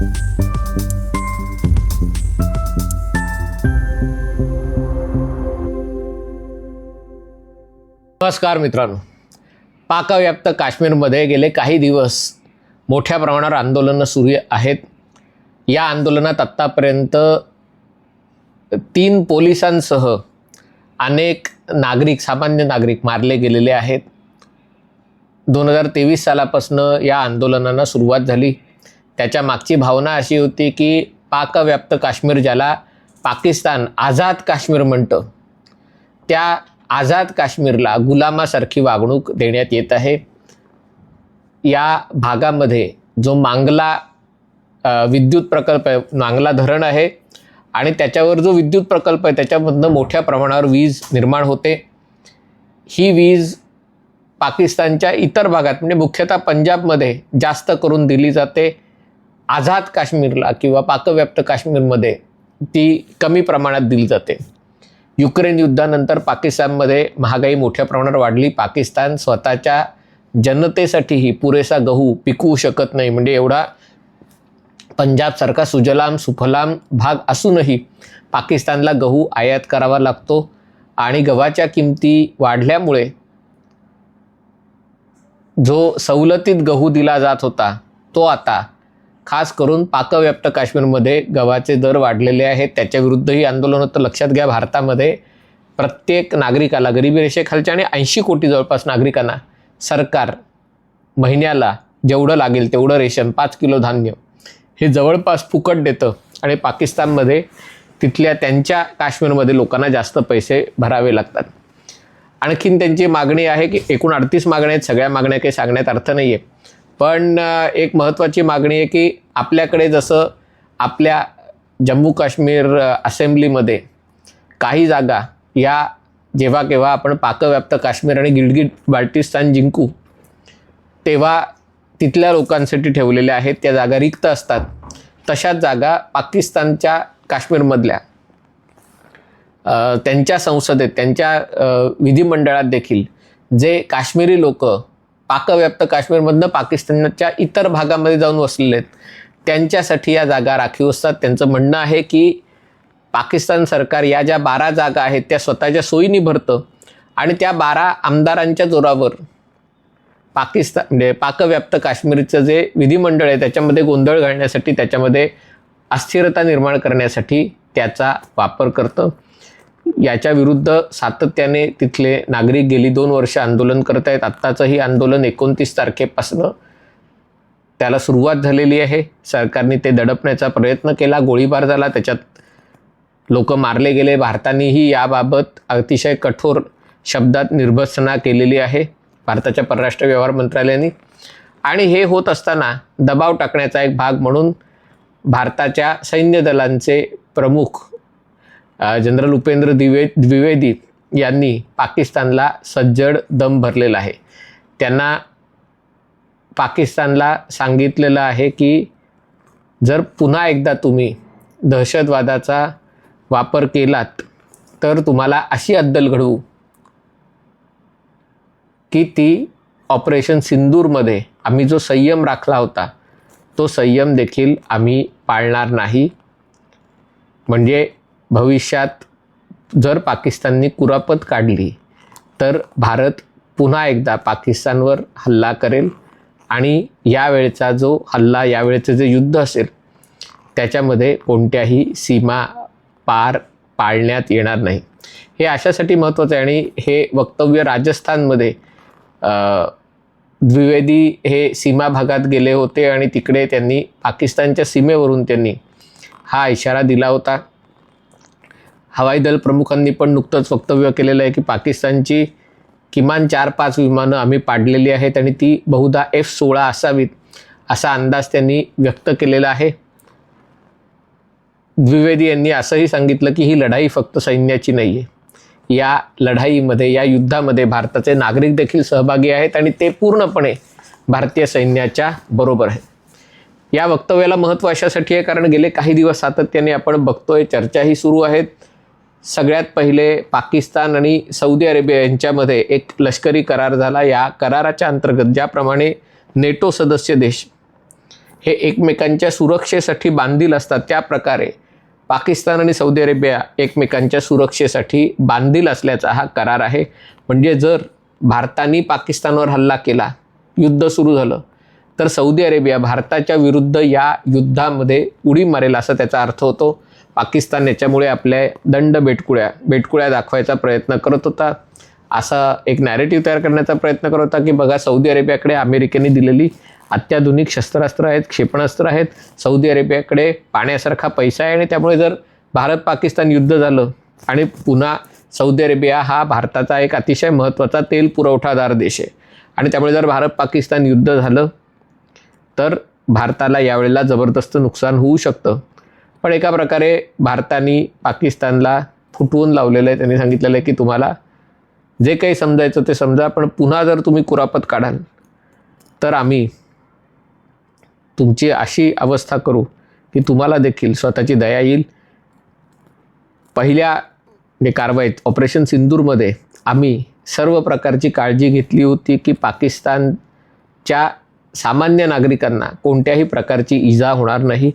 नमस्कार मित्रांनो. पाकव्याप्त काश्मीरमध्ये गेले काही दिवस मोठ्या प्रमाणावर आंदोलनं सुरू आहेत. या आंदोलनात आत्तापर्यंत तीन पोलिसांसह अनेक नागरिक सामान्य नागरिक मारले गेलेले आहेत. दोन हजार तेवीस सालापासनं या आंदोलनांना सुरुवात झाली. त्याच्या मागची भावना अशी होती की पाकव्याप्त काश्मीर ज्याला पाकिस्तान आझाद काश्मीर म्हणतं त्या आझाद काश्मीरला गुलामासारखी वागणूक देण्यात येत आहे. या भागामध्ये जो मांगला विद्युत प्रकल्प आहे मांगला धरण आहे आणि त्याच्यावर जो विद्युत प्रकल्प आहे त्याच्यामधनं मोठ्या प्रमाणावर वीज निर्माण होते. ही वीज पाकिस्तानच्या इतर भागात म्हणजे मुख्यतः पंजाबमध्ये जास्त करून दिली जाते. आझाद काश्मीरला किंवा पाकव्याप्त काश्मीरमध्ये ती कमी प्रमाणात दिली जाते. युक्रेन युद्धानंतर पाकिस्तानमध्ये महागाई मोठ्या प्रमाणावर वाढली. पाकिस्तान स्वतःच्या जनतेसाठीही पुरेसा गहू पिकवू शकत नाही. म्हणजे एवढा पंजाबसारखा सुजलाम सुफलाम भाग असूनही पाकिस्तानला गहू आयात करावा लागतो आणि गव्हाच्या किमती वाढल्यामुळे जो सवलतीत गहू दिला जात होता तो आता खास करून पाकव्याप्त काश्मीरमध्ये गव्हाचे दर वाढलेले आहेत. त्याच्याविरुद्धही आंदोलन होतं. लक्षात घ्या भारतामध्ये प्रत्येक नागरिकाला गरिबी रेषेखालच्या आणि ऐंशी कोटी जवळपास नागरिकांना सरकार महिन्याला जेवढं लागेल तेवढं रेशन पाच किलो धान्य हे जवळपास फुकट देतं आणि पाकिस्तानमध्ये तिथल्या त्यांच्या काश्मीरमध्ये लोकांना जास्त पैसे भरावे लागतात. आणखीन त्यांची मागणी आहे की एकूण अडतीस मागण्या आहेत. सगळ्या मागण्या काही सांगण्यात अर्थ नाही आहे पण एक महत्त्वाची मागणी आहे की आपल्याकडे जसं आपल्या जम्मू काश्मीर असेंब्लीमध्ये काही जागा या जेव्हा केव्हा आपण पाकव्याप्त काश्मीर आणि गिलगिट बाल्टिस्तान जिंकू तेव्हा तिथल्या लोकांसाठी ठेवलेल्या आहेत त्या जागा रिक्त असतात. तशाच जागा पाकिस्तानच्या काश्मीरमधल्या त्यांच्या संसदेत त्यांच्या विधिमंडळात देखील जे काश्मीरी लोक पाकव्याप्त काश्मीरमधनं पाकिस्तानच्या इतर भागामध्ये जाऊन वसलेले आहेत. त्यांच्यासाठी या जागा राखीव असतात. त्यांचं म्हणणं आहे की पाकिस्तान सरकार या ज्या बारा जागा आहेत त्या स्वतःच्या सोयीने भरतं आणि त्या बारा आमदारांच्या जोरावर पाकिस्तान म्हणजे पाकव्याप्त काश्मीरचं जे विधिमंडळ आहे त्याच्यामध्ये गोंधळ घालण्यासाठी त्याच्यामध्ये अस्थिरता निर्माण करण्यासाठी त्याचा वापर करतं. याच्या विरुद्ध सातत्याने तिथले नागरिक गेली दोन वर्ष आंदोलन करत आहेत आत्ताचंही आंदोलन एकोणतीस तारखेपासनं त्याला सुरुवात झालेली आहे. सरकारने ते दडपण्याचा प्रयत्न केला. गोळीबार झाला. त्याच्यात लोक मारले गेले. भारतानेही याबाबत अतिशय कठोर शब्दात निर्भत्सना केलेली आहे भारताच्या परराष्ट्र व्यवहार मंत्रालयाने. आणि हे होत असताना दबाव टाकण्याचा एक भाग म्हणून भारताच्या सैन्य दलांचे प्रमुख जनरल उपेंद्र द्विवे द्विवेदी यांनी पाकिस्तानला सज्जड दम भरलेला आहे. त्यांना पाकिस्तानला सांगितलेलं आहे की जर पुन्हा एकदा तुम्ही दहशतवादाचा वापर केलात तर तुम्हाला अशी अद्दल घडवू की ती ऑपरेशन सिंदूरमध्ये आम्ही जो संयम राखला होता तो संयम देखील आम्ही पाळणार नाही. म्हणजे भविष्यात जर पाकिस्ताननी कुरापत काढली तर भारत पुन्हा एकदा पाकिस्तानवर हल्ला करेल आणि यावेळचा जो हल्ला यावेळचं जे युद्ध असेल त्याच्यामध्ये कोणत्याही सीमा पार पाळण्यात येणार नाही. हे अशासाठी महत्त्वाचं आहे आणि हे वक्तव्य राजस्थानमध्ये द्विवेदी हे सीमा भागात गेले होते आणि तिकडे त्यांनी पाकिस्तानच्या सीमेवरून त्यांनी हा इशारा दिला होता. हवाई दल प्रमुखांनी पण नुकतंच वक्तव्य केलेलं आहे की पाकिस्तानची किमान चार पाच विमानं आम्ही पाडलेली आहेत आणि ती बहुधा एफ सोळा असावीत असा अंदाज त्यांनी व्यक्त केलेला आहे. द्विवेदी यांनी असंही सांगितलं की ही लढाई फक्त सैन्याची नाही आहे या लढाईमध्ये या युद्धामध्ये भारताचे नागरिक देखील सहभागी आहेत आणि ते पूर्णपणे भारतीय सैन्याच्या बरोबर आहे या वक्तव्याला महत्त्व अशासाठी आहे कारण गेले काही दिवस सातत्याने आपण बघतोय चर्चाही सुरू आहेत. सगळ्यात पहिले पाकिस्तान आणि सौदी अरेबिया यांच्यामध्ये एक लष्करी करार झाला. या कराराच्या अंतर्गत ज्याप्रमाणे नेटो सदस्य देश हे एकमेकांच्या सुरक्षेसाठी बांधील असतात त्या प्रकारे पाकिस्तान आणि सौदी अरेबिया एकमेकांच्या सुरक्षेसाठी बांधील असल्याचा हा करार आहे. म्हणजे जर भारताने पाकिस्तानवर हल्ला केला युद्ध सुरू झालं तर सौदी अरेबिया भारताच्या विरुद्ध या युद्धामध्ये उडी मारेल असा त्याचा अर्थ होतो. पाकिस्तान याच्यामुळे आपल्या दंड बेटकुळ्या बेटकुळ्या दाखवायचा प्रयत्न करत होता. असा एक नॅरेटिव्ह तयार करण्याचा प्रयत्न करत होता की बघा सौदी अरेबियाकडे अमेरिकेने दिलेली अत्याधुनिक शस्त्रास्त्र आहेत क्षेपणास्त्र आहेत. सौदी अरेबियाकडे पाण्यासारखा पैसा आहे आणि त्यामुळे जर भारत पाकिस्तान युद्ध झालं आणि पुन्हा सौदी अरेबिया हा भारताचा एक अतिशय महत्त्वाचा तेल पुरवठादार देश आहे आणि त्यामुळे जर भारत पाकिस्तान युद्ध झालं तर भारताला यावेळेला जबरदस्त नुकसान होऊ शकतं. पण एका प्रकारे भारताने पाकिस्तानला फुटवून लावलेलं आहे. त्यांनी सांगितलेलं आहे की तुम्हाला जे काही समजायचं ते समजा पण पुन्हा जर तुम्ही कुरापत काढाल तर आम्ही तुमची अशी अवस्था करू की तुम्हाला देखील स्वतःची दया येईल. पहिल्या म्हणजे कारवाईत ऑपरेशन सिंदूरमध्ये आम्ही सर्व प्रकारची काळजी घेतली होती की पाकिस्तानच्या सामान्य नागरिकांना कोणत्याही प्रकारची इजा होणार नाही.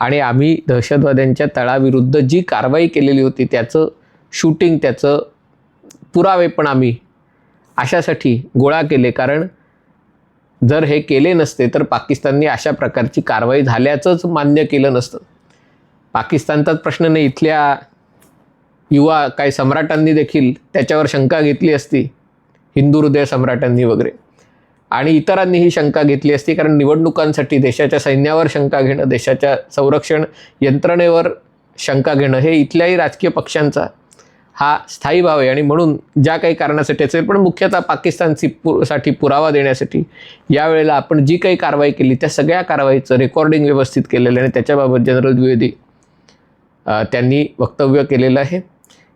आणि आम्ही दहशतवाद्यांच्या तळाविरुद्ध जी कारवाई केलेली होती त्याचं शूटिंग त्याचं पुरावे पण आम्ही अशासाठी गोळा केले. कारण जर हे केले नसते तर पाकिस्तानने अशा प्रकारची कारवाई झाल्याचंच मान्य केलं नसतं. पाकिस्तानचाच प्रश्न नाही इथल्या युवा काही सम्राटांनी देखील त्याच्यावर शंका घेतली असती. हिंदू हृदय सम्राटांनी वगैरे. आणि इतरांनी ही शंका घेतली असती कारण निवडणुकांसाठी देशाच्या सैन्यावर शंका घेणं देशाच्या संरक्षण यंत्रणेवर शंका घेणं हे इथल्याही राजकीय पक्षांचा हा स्थायी भाव आहे. आणि म्हणून ज्या काही कारणासाठी असेल पण मुख्यतः पाकिस्तानची पु साठी पुरावा देण्यासाठी यावेळेला आपण जी काही कारवाई केली त्या सगळ्या कारवाईचं रेकॉर्डिंग व्यवस्थित केलेलं आणि त्याच्याबाबत जनरल द्विवेदी त्यांनी वक्तव्य केलेलं आहे.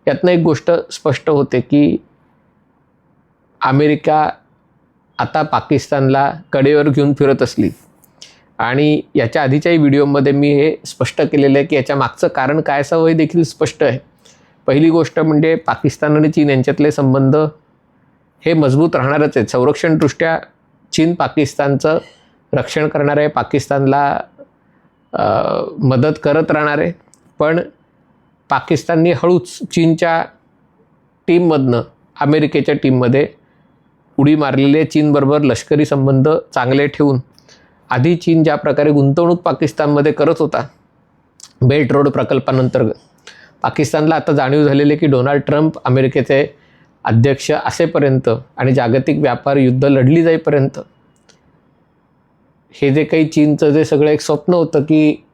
यातनं एक गोष्ट स्पष्ट होते की अमेरिका आता पाकिस्तानला कडेवर घेऊन फिरत असली. आणि याच्या आधीच्याही व्हिडिओमध्ये मी हे स्पष्ट केलेलं आहे की याच्या मागचं कारण काय असावं हे देखील स्पष्ट आहे. पहिली गोष्ट म्हणजे पाकिस्तान आणि चीन यांच्यातले संबंध हे मजबूत राहणारच आहेत. संरक्षणदृष्ट्या चीन पाकिस्तानचं रक्षण करणार आहे पाकिस्तानला मदत करत राहणार आहे. पण पाकिस्तानने हळूच चीनच्या टीममधनं अमेरिकेच्या टीममध्ये उडी मारलेले चीनबरोबर लष्करी संबंध चांगले ठेवून आधी चीन ज्या प्रकारे गुंतवणूक पाकिस्तानमध्ये करत होता बेल्ट रोड प्रकल्पानंतर पाकिस्तानला आता जाणीव झालेली की डोनाल्ड ट्रम्प अमेरिकेचे अध्यक्ष असेपर्यंत आणि जागतिक व्यापार युद्ध लढली जाईपर्यंत. हे जे काही चीनचं जे सगळं एक स्वप्न होतं की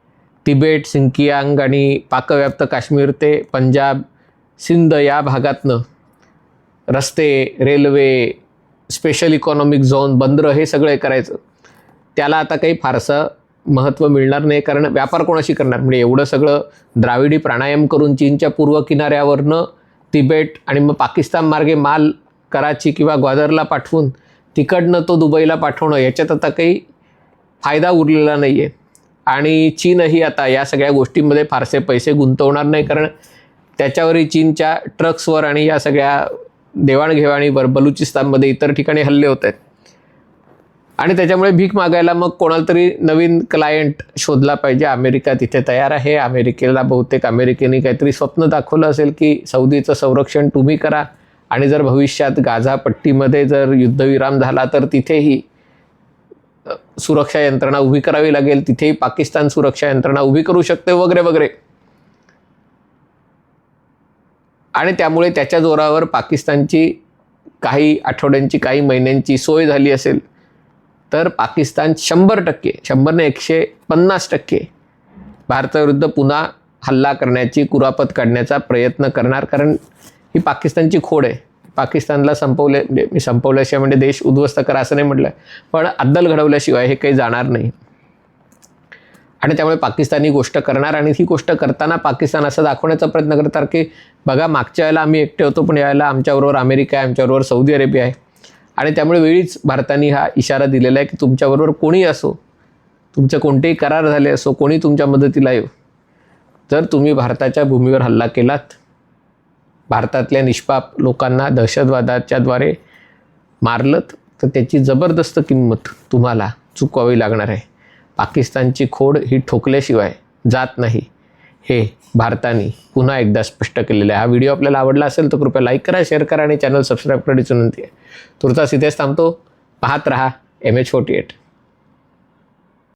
तिबेट सिंकियांग आणि पाकव्याप्त काश्मीर ते पंजाब सिंध या भागातनं रस्ते रेल्वे स्पेशल इकॉनॉमिक झोन बंदरं हे सगळे करायचं. त्याला आता काही फारसं महत्त्व मिळणार नाही कारण व्यापार कोणाशी करणार? म्हणजे एवढं सगळं द्राविडी प्राणायाम करून चीनच्या पूर्व किनाऱ्यावरनं तिबेट आणि मग पाकिस्तान मार्गे माल कराची किंवा ग्वादरला पाठवून तिकडनं तो दुबईला पाठवणं याच्यात आता काही फायदा उरलेला नाही आहे आणि चीनही आता या सगळ्या गोष्टींमध्ये फारसे पैसे गुंतवणार नाही कारण त्याच्यावरही चीनच्या ट्रक्सवर आणि या सगळ्या देवाणघेवाणीवर बलुचिस्तानमध्ये इतर ठिकाणी हल्ले होत आहेत. आणि त्याच्यामुळे भीक मागायला मग कोणाला तरी नवीन क्लायंट शोधला पाहिजे. अमेरिका तिथे तयार आहे. अमेरिकेला बहुतेक अमेरिकेने काहीतरी स्वप्न दाखवलं असेल की सौदीचं संरक्षण तुम्ही करा. आणि जर भविष्यात गाझा पट्टीमध्ये जर युद्धविराम झाला तर तिथेही सुरक्षा यंत्रणा उभी करावी लागेल. तिथेही पाकिस्तान सुरक्षा यंत्रणा उभी करू शकते वगैरे वगैरे. आणि त्यामुळे त्याच्या जोरावर पाकिस्तानची काही आठवड्यांची काही महिन्यांची सोय झाली असेल तर पाकिस्तान शंभर टक्के शंभरने एकशे पन्नास टक्के भारताविरुद्ध पुन्हा हल्ला करण्याची कुरापत काढण्याचा प्रयत्न करणार. कारण ही पाकिस्तानची खोड आहे. पाकिस्तानला संपवले म्हणजे मी संपवल्याशिवाय म्हणजे देश उद्ध्वस्त करा असं नाही म्हटलं. पण अद्दल घडवल्याशिवाय हे काही जाणार नाही. आणि त्यामुळे पाकिस्तान ही गोष्ट करणार आणि ही गोष्ट करताना पाकिस्तान असं दाखवण्याचा प्रयत्न करतात की बघा मागच्या वेळेला आम्ही एकटे होतो पण यावेळेला आमच्याबरोबर अमेरिका आहे आमच्याबरोबर सौदी अरेबिया आहे. आणि त्यामुळे वेळीच भारताने हा इशारा दिलेला आहे की तुमच्याबरोबर कोणी असो तुमचे कोणतेही करार झाले असो कोणी तुमच्या मदतीला येऊ जर तुम्ही भारताच्या भूमीवर हल्ला केलात भारतातल्या निष्पाप लोकांना दहशतवादाच्याद्वारे मारलत तर त्याची जबरदस्त किंमत तुम्हाला चुकवावी लागणार आहे. पाकिस्तानची खोड ही ठोकल्याशिवाय जात नाही. हे भारताने पुन्हा एकदा स्पष्ट केलेलं आहे. हा व्हिडिओ आपल्याला आवडला असेल तर कृपया लाईक करा शेअर करा आणि चॅनल सबस्क्राईब करण्याची विनंती आहे. तुर्तास इथेच थांबतो. पाहत रहा एम एच फोर्टी एट